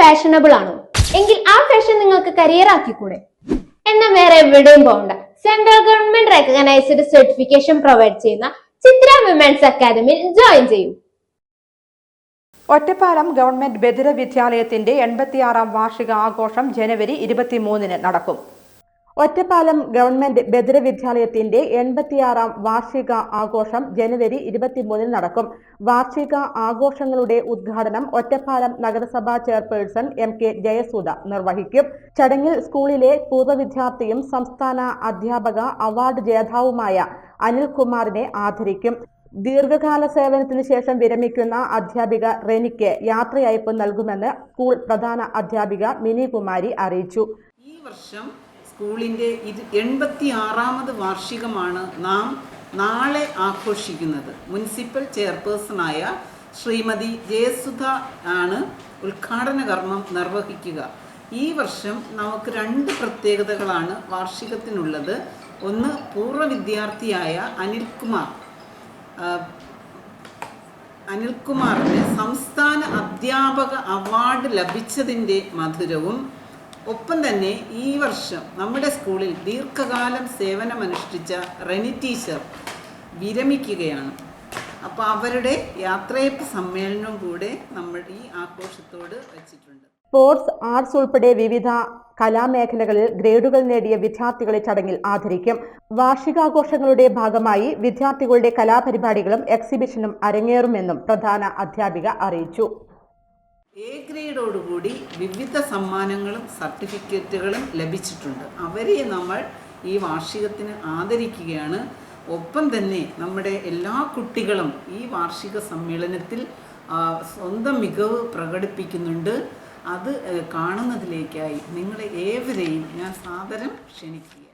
Fashionable ആണോ? എങ്കിൽ ആ ഫാഷൻ നിങ്ങൾക്ക് കരിയർ ആക്കിക്കൂടെ? എന്നാൽ വേറെ എവിടെയും പോകണ്ട. Central government recognised certification provide ചെയ്യുന്ന ചിത്ര വിമൻസ് അക്കാദമിയിൽ ജോയിൻ ചെയ്യൂ. ഒറ്റപ്പാലം ഗവൺമെന്റ് ബദിര വിദ്യാലയത്തിന്റെ എൺപത്തിയാറാം വാർഷിക ആഘോഷം ജനുവരി ഇരുപത്തിമൂന്നിന് നടക്കും. ഒറ്റപ്പാലം ഗവൺമെന്റ് ബദിര വിദ്യാലയത്തിന്റെ എൺപത്തിയാറാം വാർഷിക ആഘോഷം ജനുവരി ഇരുപത്തിമൂന്നിന് നടക്കും. വാർഷിക ആഘോഷങ്ങളുടെ ഉദ്ഘാടനം ഒറ്റപ്പാലം നഗരസഭാ ചെയർപേഴ്സൺ എം കെ ജയസൂദ നിർവഹിക്കും. ചടങ്ങിൽ സ്കൂളിലെ പൂർവ വിദ്യാർത്ഥിയും സംസ്ഥാന അധ്യാപക അവാർഡ് ജേതാവുമായ അനിൽകുമാറിനെ ആദരിക്കും. ദീർഘകാല സേവനത്തിന് ശേഷം വിരമിക്കുന്ന അധ്യാപിക റെനിക്ക് യാത്രയയപ്പ് നൽകുമെന്ന് സ്കൂൾ പ്രധാന അധ്യാപിക മിനി കുമാരി അറിയിച്ചു. ഈ വർഷം സ്കൂളിന്റെ ഇത് എൺപത്തി ആറാമത് വാർഷികമാണ് നാം നാളെ ആഘോഷിക്കുന്നത്. മുനിസിപ്പൽ ചെയർപേഴ്സണായ ശ്രീമതി ജയസുധ ആണ് ഉദ്ഘാടന കർമ്മം നിർവഹിക്കുക. ഈ വർഷം നമുക്ക് രണ്ട് പ്രത്യേകതകളാണ് വാർഷികത്തിനുള്ളത്. ഒന്ന് പൂർവ വിദ്യാർത്ഥിയായ അനിൽകുമാർ അനിൽകുമാറിന് സംസ്ഥാന അധ്യാപക അവാർഡ് ലഭിച്ചതിന്റെ മധുരവും ഒപ്പം തന്നെ ഈ വർഷം നമ്മുടെ സ്കൂളിൽ ദീർഘകാലം സേവനമനുഷ്ഠിച്ച റെനി ടീച്ചർ വിരമിക്കുകയാണ്. അപ്പോൾ അവരുടെ യാത്രയപ്പ് സമ്മേളനവും കൂടെ നമ്മൾ ഈ ആഘോഷത്തോട് വച്ചിട്ടുണ്ട്. സ്പോർട്സ് ആർട്സ് ഉൾപ്പെടെ വിവിധ കലാമേഖലകളിൽ ഗ്രേഡുകൾ നേടിയ വിദ്യാർത്ഥികളെ ചടങ്ങിൽ ആദരിക്കും. വാർഷികാഘോഷങ്ങളുടെ ഭാഗമായി വിദ്യാർത്ഥികളുടെ കലാപരിപാടികളും എക്സിബിഷനും അരങ്ങേറുമെന്നും പ്രധാന അധ്യാപിക അറിയിച്ചു. എ ഗ്രേഡോടുകൂടി വിവിധ സമ്മാനങ്ങളും സർട്ടിഫിക്കറ്റുകളും ലഭിച്ചിട്ടുണ്ട്. അവരെ നമ്മൾ ഈ വാർഷികത്തിന് ആദരിക്കുകയാണ്. ഒപ്പം തന്നെ നമ്മുടെ എല്ലാ കുട്ടികളും ഈ വാർഷിക സമ്മേളനത്തിൽ സ്വന്തം മികവ് പ്രകടിപ്പിക്കുന്നുണ്ട്. അത് കാണുന്നതിലേക്കായി നിങ്ങളെ ഏവരെയും ഞാൻ സാദരം ക്ഷണിക്കുക